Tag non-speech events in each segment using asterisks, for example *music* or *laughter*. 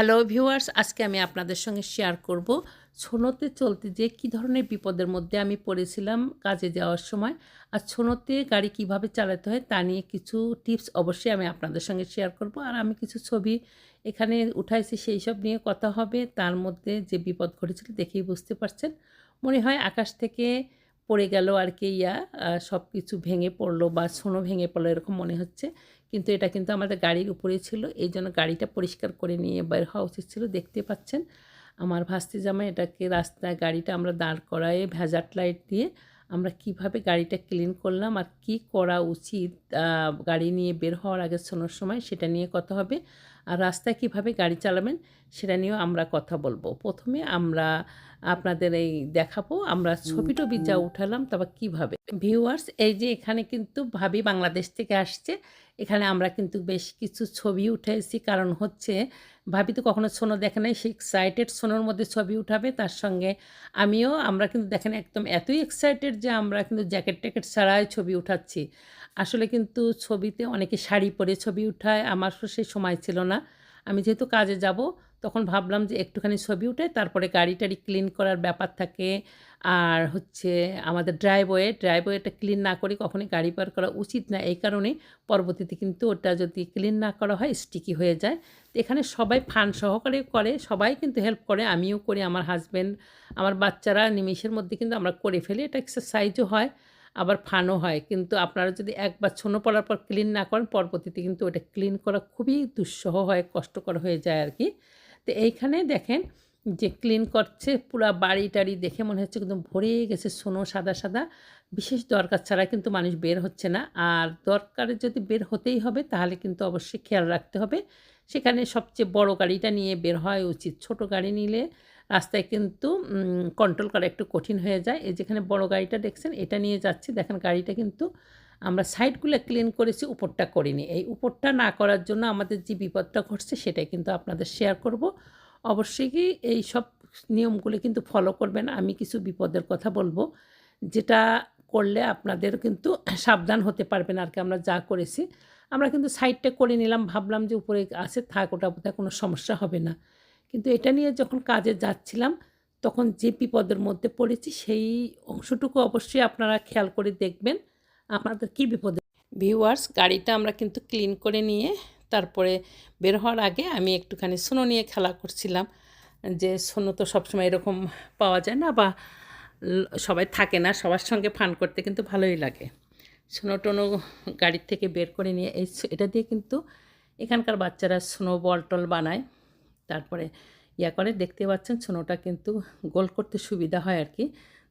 Hello viewers আজকে আমি আপনাদের সঙ্গে শেয়ার করব ছোনোতে চলতে যে কী ধরনের বিপদের মধ্যে আমি পড়েছিলাম কাজে যাওয়ার সময় আর ছোনোতে গাড়ি কীভাবে চালাতে হয় তা নিয়ে কিছু টিপস অবশ্যই আমি আপনাদের সঙ্গে শেয়ার করব। আর আমি কিছু ছবি এখানে উঠাইছি সেই সব নিয়ে কথা হবে, তার মধ্যে যে বিপদ ঘটেছিল দেখেই বুঝতে পারছেন। মনে হয় আকাশ থেকে পড়ে গেল আর কি ইয়া সব কিছু ভেঙে পড়ল বা ছোনো ভেঙে পড়ল এরকম মনে হচ্ছে। কিন্তু এটা কিন্তু আমাদের গাড়ির উপরে ছিল। এই জন্য গাড়িটা পরিষ্কার করে নিয়ে বের হওয়া উচিত ছিল। দেখতে পাচ্ছেন, আমার ভাস্তি জামা এটাকে রাস্তায় গাড়িটা আমরা দাঁড় করায় ভেজাট লাইট দিয়ে আমরা কীভাবে গাড়িটা ক্লিন করলাম আর কি করা উচিত গাড়ি নিয়ে বের হওয়ার আগে শোনার সময় সেটা নিয়ে কথা হবে। আর রাস্তায় কীভাবে গাড়ি চালাবেন সেটা নিয়েও আমরা কথা বলব। প্রথমে আমরা আপনাদের এই দেখাবো আমরা ছবি টবি যা উঠালাম তারপর কীভাবে। ভিউয়ার্স এই যে এখানে কিন্তু ভাবি বাংলাদেশ থেকে আসছে এখানে আমরা কিন্তু বেশ কিছু ছবি উঠেছি। কারণ হচ্ছে ভাবি তো কখনো সোনো দেখে নাই সেই এক্সাইটেড সোনোর মধ্যে ছবি উঠাবে তার সঙ্গে আমিও আমরা কিন্তু দেখেন একদম এতই এক্সাইটেড যে আমরা কিন্তু জ্যাকেট ট্যাকেট ছাড়াই ছবি উঠাচ্ছি। আসলে কিন্তু ছবিতে অনেকে শাড়ি পরে ছবি উঠায় আমার সেই সময় ছিল না। আমি যেহেতু কাজে যাব, তখন ভাবলাম যে একটুখানি ছবি উঠে তারপরে গাড়ি টাড়ি ক্লিন করার ব্যাপার থাকে। আর হচ্ছে আমাদের ড্রাইভওয়ে ড্রাইভওয়েটা ক্লিন না করে কখনই গাড়ি পার করা উচিত না। এই কারণে পরবর্তীতে কিন্তু ওটা যদি ক্লিন না করা হয় স্টিকি হয়ে যায়। তো এখানে সবাই ফান সহকারে করে, সবাই কিন্তু হেল্প করে, আমিও করি, আমার হাজব্যান্ড আমার বাচ্চারা নিমিষের মধ্যে কিন্তু আমরা করে ফেলি। এটা এক্সারসাইজও হয়। আবার ফানও হয়। কিন্তু আপনারা যদি একবার ছোনো পড়ার পর ক্লিন না করেন, পরবর্তীতে কিন্তু ওটা ক্লিন করা খুবই দুঃসহ হয়, কষ্টকর হয়ে যায় আর কি তো এইখানে দেখেন যে ক্লিন করছে পুরো বাড়ি টাড়ি দেখে মনে হচ্ছে কিন্তু ভরে গেছে সোনো সাদা সাদা। বিশেষ দরকার ছাড়া কিন্তু মানুষ বের হচ্ছে না। আর দরকারে যদি বের হতেই হবে তাহলে কিন্তু অবশ্যই খেয়াল রাখতে হবে। সেখানে সবচেয়ে বড় গাড়িটা নিয়ে বের হওয়া উচিত। ছোট গাড়ি নিলে রাস্তায় কিন্তু কন্ট্রোল করা একটু কঠিন হয়ে যায়। এই যেখানে বড় গাড়িটা দেখছেন, এটা নিয়ে যাচ্ছি। দেখেন গাড়িটা কিন্তু আমরা সাইডগুলো ক্লিন করেছি, উপরটা করিনি। এই উপরটা না করার জন্য আমাদের যে বিপদটা ঘটছে, সেটাই কিন্তু আপনাদের শেয়ার করব। অবশ্যই কি এই সব নিয়মগুলি কিন্তু ফলো করবেন। আমি কিছু বিপদের কথা বলব, যেটা করলে আপনাদের কিন্তু সাবধান হতে পারবেন আর কি। আমরা যা করেছি, আমরা কিন্তু সাইডটা করে নিলাম, ভাবলাম যে উপরে আছে, থাক ওটা বোধহয় কোনো সমস্যা হবে না। কিন্তু এটা নিয়ে যখন কাজে যাচ্ছিলাম, তখন যে বিপদের মধ্যে পড়েছি, সেই অংশটুকু অবশ্যই আপনারা খেয়াল করে দেখবেন। আপনাদের কী বিপদে ভিউয়ার্স, গাড়িটা আমরা কিন্তু ক্লিন করে নিয়ে তারপরে বের হওয়ার আগে আমি একটুখানি সোনো নিয়ে খেলা করছিলাম। যে সোনো তো সবসময় এরকম পাওয়া যায় না বা সবাই থাকে না, সবার সঙ্গে ফান করতে কিন্তু ভালোই লাগে। সোনো টোনো গাড়ির থেকে বের করে নিয়ে, এই এটা দিয়ে কিন্তু এখানকার বাচ্চারা স্নো বল টল বানায়। তারপরে ইয়া করে দেখতে পাচ্ছেন সোনোটা কিন্তু গোল করতে সুবিধা হয় আর কি।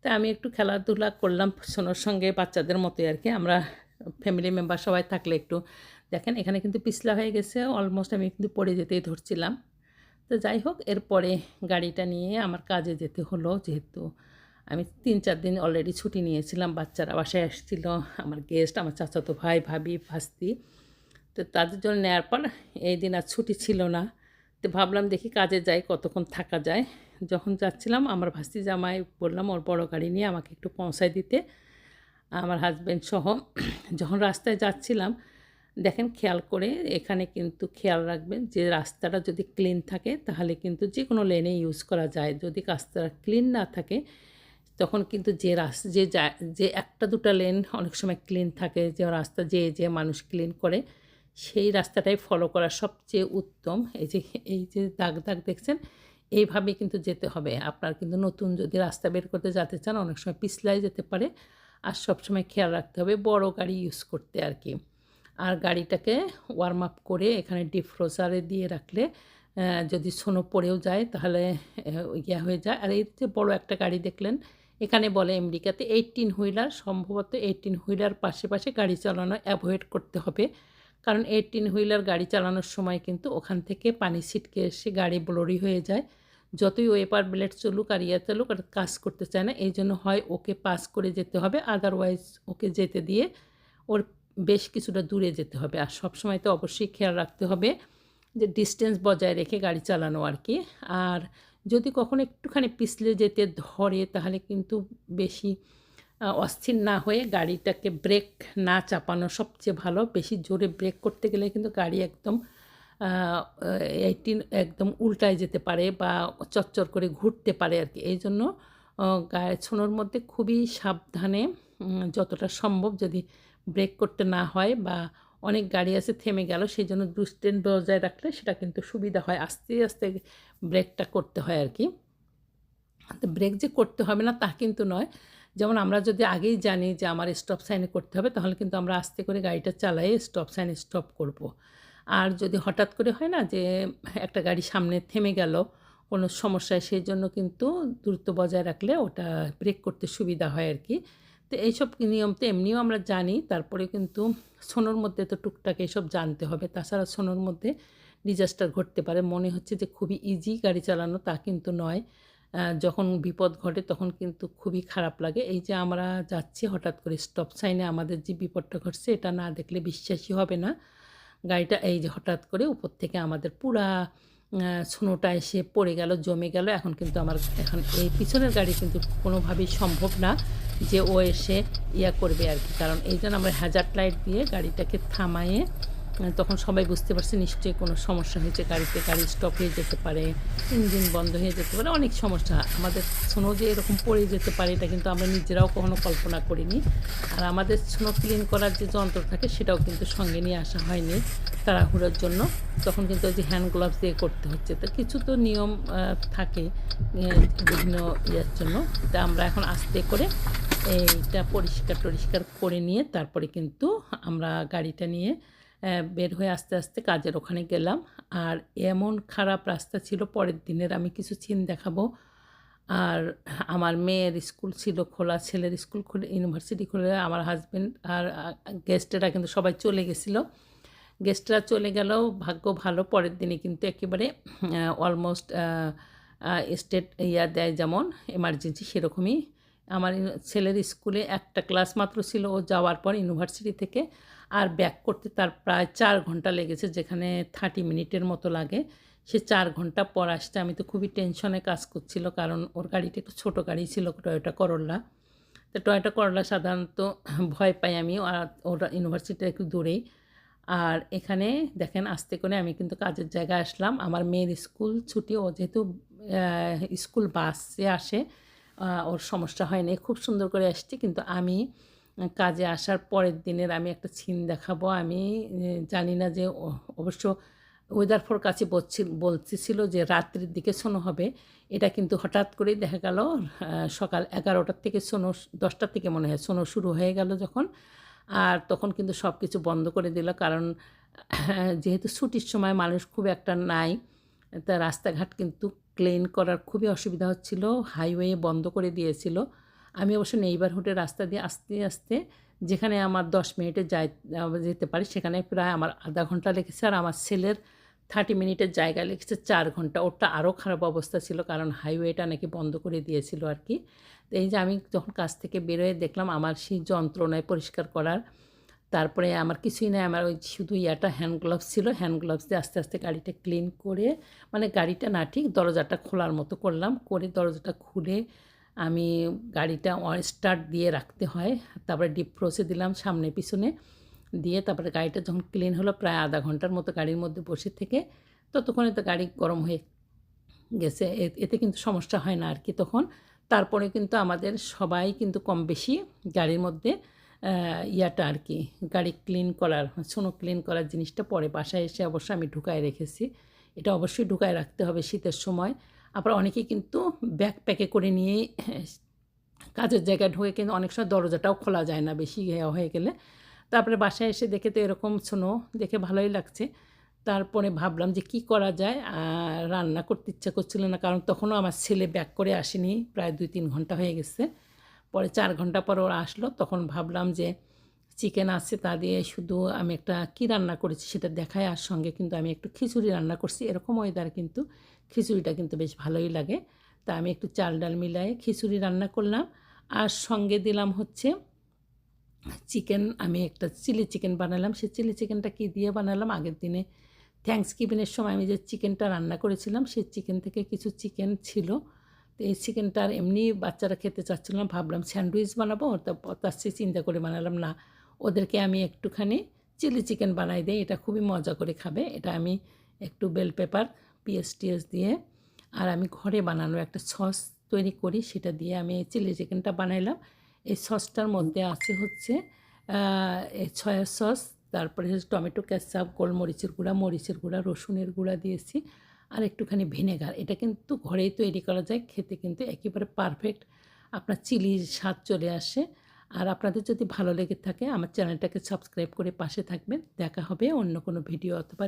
তাই আমি একটু খেলাধুলা করলাম সোনোর সঙ্গে বাচ্চাদের মতোই আর কি। আমরা ফ্যামিলি মেম্বার সবাই থাকলে একটু দেখেন এখানে কিন্তু পিছলা হয়ে গেছে অলমোস্ট আমি কিন্তু পড়ে যেতেই ধরছিলাম। তো যাই হোক, এরপরে গাড়িটা নিয়ে আমার কাজে যেতে হলো যেহেতু আমি তিন চার দিন অলরেডি ছুটি নিয়েছিলাম, বাচ্চারা বাসায় আসছিল, আমার গেস্ট আমার চাচাতো ভাই, ভাবি, ভাস্তি। তো তাদের জন্য নেওয়ার পর এই দিন আর ছুটি ছিল না। তো ভাবলাম দেখি কাজে যাই, কতক্ষণ থাকা যায়। যখন যাচ্ছিলাম, আমার ভাস্তি জামাই বললাম, ওর বড় গাড়ি নিয়ে আমাকে একটু পৌঁছায় দিতে। আমার হাজব্যান্ড সহ *clears throat* যখন রাস্তায় যাচ্ছিলাম, দেখেন খেয়াল করে এখানে কিন্তু খেয়াল রাখবেন যে রাস্তাটা যদি ক্লিন থাকে, তাহলে কিন্তু যে কোনো লেনে ইউজ করা যায়। যদি রাস্তাটা ক্লিন না থাকে, তখন কিন্তু যে রাস্তা যে যে একটা দুটা লেন অনেক সময় ক্লিন থাকে, যে রাস্তা যে যে মানুষ ক্লিন করে সেই রাস্তাটাই ফলো করা সবচেয়ে উত্তম। এই যে এই যে দাগ দাগ দেখছেন, এইভাবে কিন্তু যেতে হবে। আপনার কিন্তু নতুন যদি রাস্তা বের করতে যেতে চান, অনেক সময় পিছলাই যেতে পারে। আর সবসময় খেয়াল রাখতে হবে, বড় গাড়ি ইউজ করতে আর কি। আর গাড়িটাকে ওয়ার্ম আপ করে এখানে ডিফ্রোজারে দিয়ে রাখলে যদি সোনো পড়েও যায়, তাহলে ইয়া হয়ে যায়। আর এই যে বড়ো একটা গাড়ি দেখলেন, এখানে বলে আমেরিকাতে এইটিন হুইলার সম্ভবত এইটিন হুইলার পাশে পাশে গাড়ি চালানো অ্যাভয়েড করতে হবে। কারণ এইটিন হুইলার গাড়ি চালানোর সময় কিন্তু ওখান থেকে পানি ছিটকে এসে গাড়ি ব্লোরি হয়ে যায়। যতই ওয়েপার ব্লেড চলুক আর ইয়ে চলুক, আর কাজ করতে চায় না, এই জন্য হয় ওকে পাস করে যেতে হবে। আদারওয়াইজ ওকে যেতে দিয়ে ওর বেশ কিছুটা দূরে যেতে হবে। আর সবসময় তো অবশ্যই খেয়াল রাখতে হবে যে ডিস্টেন্স বজায় রেখে গাড়ি চালানো আর কি। আর যদি কখনো একটুখানি পিছলে যেতে ধরে, তাহলে কিন্তু বেশি অস্থির না হয়ে গাড়িটাকে ব্রেক না চাপানো সবচেয়ে ভালো। বেশি জোরে ব্রেক করতে গেলে কিন্তু গাড়ি একদম এইটি একদম উল্টায় যেতে পারে বা চচ্চর করে ঘুরতে পারে আর কি। এই জন্য গায়ে ছোনোর মধ্যে খুবই সাবধানে যতটা সম্ভব যদি ব্রেক করতে না হয় বা অনেক গাড়ি আছে থেমে গেল, সেই জন্য ডিস্টেন্স বজায় রাখলে সেটা কিন্তু সুবিধা হয়। আস্তে আস্তে ব্রেকটা করতে হয় আর কি। ব্রেক যে করতে হবে না তা কিন্তু নয়। যেমন আমরা যদি আগেই জানি যে আমার স্টপ সাইনে করতে হবে, তাহলে কিন্তু আমরা আস্তে করে গাড়িটা চালাই স্টপ সাইনে স্টপ করব। আর যদি হঠাৎ করে হয় না যে একটা গাড়ি সামনে থেমে গেল, কোনো সমস্যায়, সেই জন্য কিন্তু দ্রুত বজায় রাখলে ওটা ব্রেক করতে সুবিধা হয় আর কি। তো এইসব নিয়ম তো এমনিও আমরা জানি, তারপরে কিন্তু সোনোর মধ্যে তো টুকটাক এইসব জানতে হবে। তাছাড়া সোনোর মধ্যে ডিজাস্টার ঘটতে পারে। মনে হচ্ছে যে খুবই ইজি গাড়ি চালানো, তা কিন্তু নয়। যখন বিপদ ঘটে তখন কিন্তু খুবই খারাপ লাগে। এই যে আমরা যাচ্ছি হঠাৎ করে স্টপ সাইনে আমাদের যে বিপদটা ঘটছে এটা না দেখলে বিশ্বাসই হবে না। গাড়িটা এই যে হঠাৎ করে উপর থেকে আমাদের পুরা সোনোটা এসে পড়ে গেল, জমে গেল। এখন কিন্তু আমার, এখন এই পিছনের গাড়ি কিন্তু কোনোভাবেই সম্ভব না যে ও এসে ইয়া করবে আর কি। কারণ এই জন্য আমরা হ্যাজার্ড লাইট দিয়ে গাড়িটাকে থামায়ে তখন সবাই বুঝতে পারছে নিশ্চয়ই কোনো সমস্যা হয়েছে, গাড়িতে গাড়ি স্টপ হয়ে যেতে পারে, ইঞ্জিন বন্ধ হয়ে যেতে পারে, অনেক সমস্যা। আমাদের স্নো যে এরকম পড়ে যেতে পারে, এটা কিন্তু আমরা নিজেরাও কখনো কল্পনা করিনি। আর আমাদের স্নো ক্লিন করার যে যন্ত্র থাকে, সেটাও কিন্তু সঙ্গে নিয়ে আসা হয়নি তাড়াহুড়োর জন্য। তখন কিন্তু ওই যে হ্যান্ড গ্লাভস দিয়ে করতে হচ্ছে। তো কিছু তো নিয়ম থাকে বিভিন্ন ইয়ের জন্য। তা আমরা এখন আস্তে করে এইটা পরিষ্কার টরিষ্কার করে নিয়ে তারপরে কিন্তু আমরা গাড়িটা নিয়ে বের হয়ে আস্তে আস্তে কাজের ওখানে গেলাম। আর এমন খারাপ রাস্তা ছিল, পরের দিনের আমি কিছু চিন দেখাবো। আর আমার মেয়ের স্কুল ছিল খোলা, ছেলের স্কুল খুলে ইউনিভার্সিটি খুলে আমার হাজব্যান্ড আর গেস্টেরা কিন্তু সবাই চলে গেছিল। গেস্টরা চলে গেলেও ভাগ্য ভালো, পরের দিনে কিন্তু একেবারে অলমোস্ট স্টেট ইয়া দেয় যেমন এমার্জেন্সি সেরকমই। আমার ছেলের স্কুলে একটা ক্লাস মাত্র ছিল, ও যাওয়ার পর ইউনিভার্সিটি থেকে আর ব্যাক করতে তার প্রায় চার ঘণ্টা লেগেছে, যেখানে থার্টি মিনিটের মতো লাগে। সে চার ঘণ্টা পর আসতে আমি তো খুবই টেনশনে কাজ করছিল, কারণ ওর গাড়িটা একটু ছোটো গাড়ি ছিল টয়োটা করল্লা তো টয়োটা করলা সাধারণত ভয় পাই আমি, আর ওরা ইউনিভার্সিটি একটু দূরেই। আর এখানে দেখেন, আস্তে করে আমি কিন্তু কাজের জায়গায় আসলাম। আমার মেয়ের স্কুল ছুটি, ও যেহেতু স্কুল বাসে আসে ওর সমস্যা হয়নি। খুব সুন্দর করে আসছি, কিন্তু আমি কাজে আসার পরের দিনের আমি একটা সিন দেখাবো। আমি জানি না যে অবশ্য ওয়েদার ফোর কাছে বলছি, বলতেছিল যে রাত্রির দিকে সোনো হবে। এটা কিন্তু হঠাৎ করেই দেখা গেল সকাল এগারোটার থেকে সোনো, দশটার থেকে মনে হয় সোনো শুরু হয়ে গেল যখন। আর তখন কিন্তু সব কিছু বন্ধ করে দিল, কারণ, *clears throat* যেহেতু ছুটির সময় মানুষ খুব একটা নাই, তা রাস্তাঘাট কিন্তু ক্লিন করার খুবই অসুবিধা হচ্ছিল হাইওয়ে বন্ধ করে দিয়েছিল। আমি অবশ্য নেইবারহুডের রাস্তা দিয়ে আস্তে আস্তে যেখানে আমার দশ মিনিটে যাই যেতে পারি, সেখানে প্রায় আমার আধা ঘণ্টা লেগেছে আর আমার ছেলের থার্টি মিনিটের জায়গা লেগেছে চার ঘণ্টা। ওটা আরও খারাপ অবস্থা ছিল কারণ হাইওয়েটা নাকি বন্ধ করে দিয়েছিল আর কি। তো এই যে আমি যখন কাজ থেকে বেরোয় দেখলাম আমার সেই যন্ত্রণায় পরিষ্কার করার, তারপরে আমার কিছুই নাই, আমার ওই শুধু ইয়াটা হ্যান্ড গ্লাভস ছিল হ্যান্ড গ্লাভস দিয়ে আস্তে আস্তে গাড়িটা ক্লিন করে মানে গাড়িটা না ঠিক দরজাটা খোলার মতো করলাম, করে দরজাটা খুলে আমি গাড়িটা স্টার্ট দিয়ে রাখতে হয়, তারপরে ডিপ ফ্রোসে দিলাম সামনে পিছনে, দিয়ে তারপরে গাড়িটা যখন ক্লিন হলো প্রায় আধা ঘণ্টার মতো গাড়ির মধ্যে বসে থেকে ততক্ষণে তো গাড়ি গরম হয়ে গেছে। এতে কিন্তু সমস্যা হয় না আর কি তখন। তারপরে কিন্তু আমাদের সবাই কিন্তু কম বেশি গাড়ির মধ্যে ইয়াটা আর কি, গাড়ি ক্লিন করার, সোনো ক্লিন করার জিনিসটা পরে বাসায় এসে অবশ্য আমি ঢুকায় রেখেছি। এটা অবশ্যই ঢুকায় রাখতে হবে শীতের সময়। আবার অনেকে কিন্তু ব্যাগ প্যাকে করে নিয়েই কাজের জায়গায় ঢুকে কিন্তু অনেক সময় দরজাটাও খোলা যায় না বেশি ঘেয়া হয়ে গেলে। তারপরে বাসায় এসে দেখে তো এরকম, শোনো, দেখে ভালোই লাগছে। তারপরে ভাবলাম যে কি করা যায়? রান্না করতে ইচ্ছা করছিল না, কারণ তখনও আমার ছেলে ব্যাক করে আসেনি, প্রায় দুই তিন ঘণ্টা হয়ে গেছে। পরে চার ঘণ্টা পর ওরা আসলো, তখন ভাবলাম যে চিকেন আছে, তা দিয়ে শুধু আমি একটা কি রান্না করেছি সেটা দেখায় আর সঙ্গে কিন্তু আমি একটু খিচুড়ি রান্না করছি। এরকম ওয়েদার কিন্তু খিচুড়িটা কিন্তু বেশ ভালোই লাগে। তা আমি একটু চাল ডাল মিলাই খিচুড়ি রান্না করলাম। আর সঙ্গে দিলাম হচ্ছে চিকেন আমি একটা চিলি চিকেন বানালাম। সেই চিলি চিকেনটা কি দিয়ে বানালাম? আগের দিনে থ্যাংকস গিভিংয়ের সময় আমি যে চিকেনটা রান্না করেছিলাম সেই চিকেন থেকে কিছু চিকেন ছিল। তো এই চিকেনটা আর এমনি বাচ্চারা খেতে চাচ্ছিল না। ভাবলাম স্যান্ডউইচ বানাবো, তা তার চেয়ে চিন্তা করে বানালাম, না। ওদেরকে আমি একটুখানি চিলি চিকেন বানাই দিই, এটা খুবই মজা করে খাবে। এটা আমি একটু বেল পেপার পিএস টিএস দিয়ে, আর আমি ঘরে বানানো একটা সস তৈরি করি, সেটা দিয়ে আমি এই চিলি চিকেনটা বানাইলাম। এই সসটার মধ্যে আছে হচ্ছে সয়া সস, তারপরে হচ্ছে টমেটো ক্যাচাপ গোলমরিচের গুঁড়া, মরিচের গুঁড়া, রসুনের গুঁড়া দিয়েছি, আর একটুখানি ভিনেগার। এটা কিন্তু ঘরেই তৈরি করা যায়, খেতে কিন্তু একেবারে পারফেক্ট আপনার চিলির স্বাদ চলে আসে। আর আপনাদের যদি ভালো লেগে থাকে, আমার চ্যানেলটাকে সাবস্ক্রাইব করে পাশে থাকবেন। দেখা হবে অন্য কোনো ভিডিও অথবা